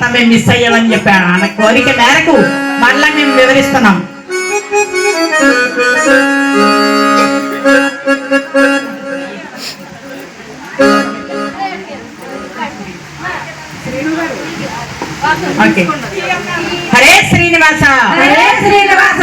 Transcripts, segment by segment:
అంతా మేము మిస్ అయ్యామని చెప్పాడు. ఆయన కోరిక మేరకు మళ్ళా మేము వివరిస్తున్నాం. హరే శ్రీనివాస. హరే శ్రీనివాస.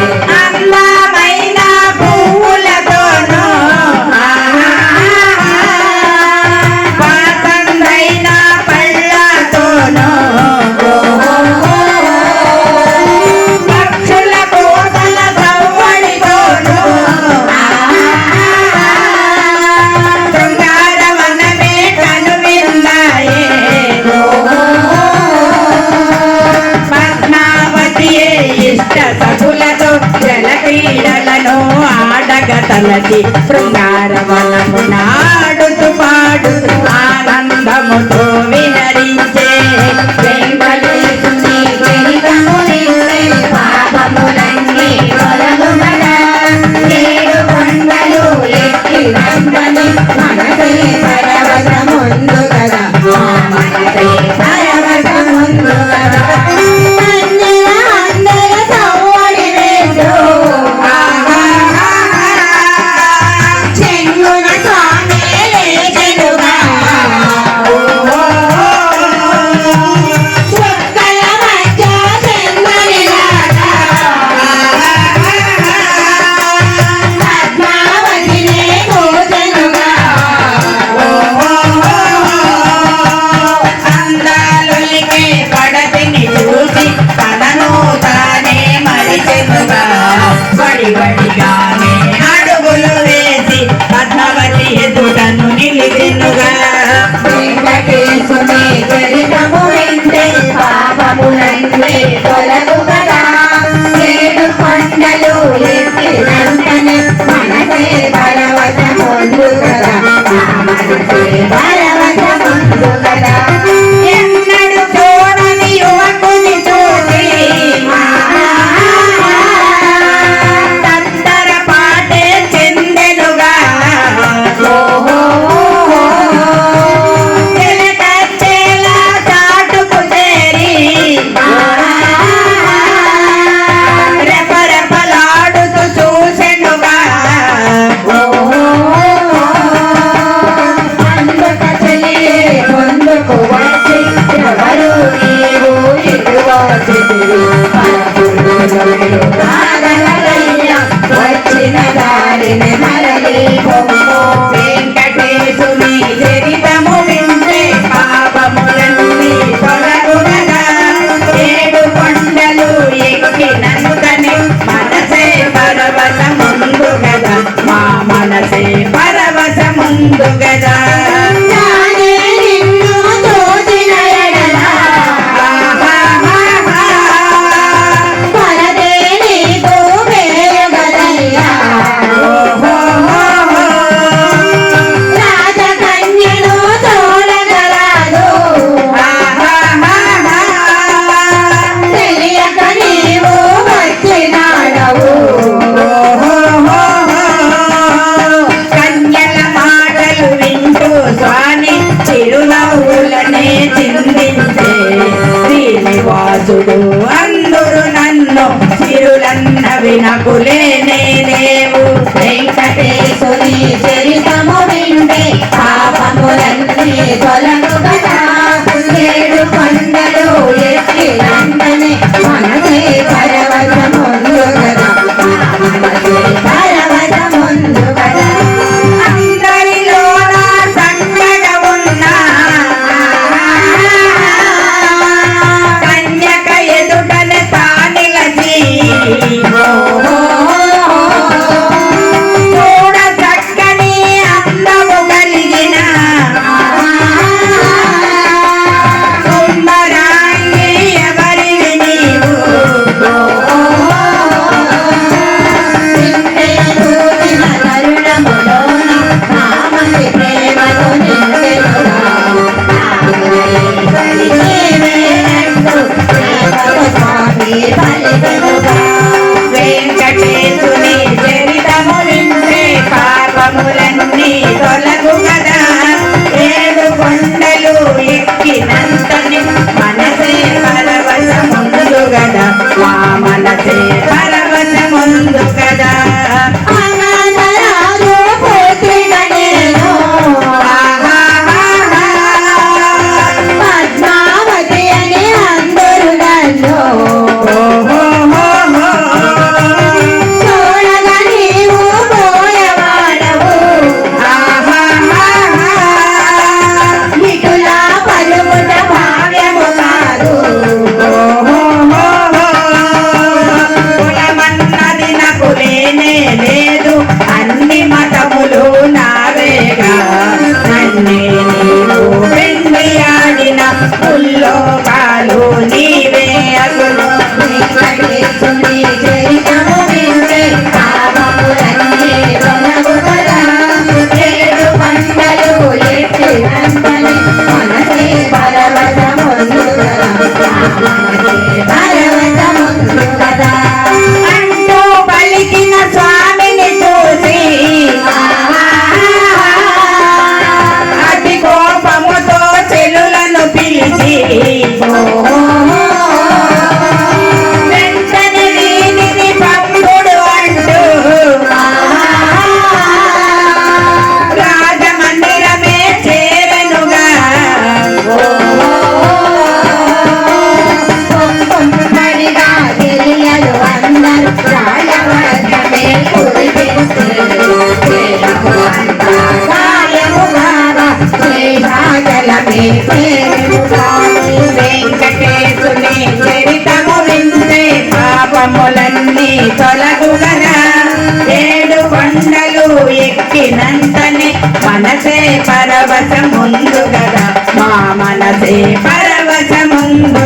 క్రీడలను ఆడగ తలసి శృంగారవనము నాడుతూ పాడుతూ बन जाने వచ్చిన దారిని మరలి వెంకటేశుని చరితము వింటే పాపములన్నీ పొలగునగా ఏడు కొండలు ఎక్కినందుకని మనసే మనసే తోడులన్నవి నకులేనే లేవు వెంకటేశ్వరి చరితము వింటే పాపములన్నీ తొలగు కదా ఎత్తిన Thank you. పాపములన్నీ తొలగు ఏడు కొండలు ఎక్కినంత నింపు Yeah. పాపములన్నీ తొలగుగరా. ఏడు కొండలు ఎక్కినంతనే మనసే పరవశముందు గదా మా మనసే పరవశముందు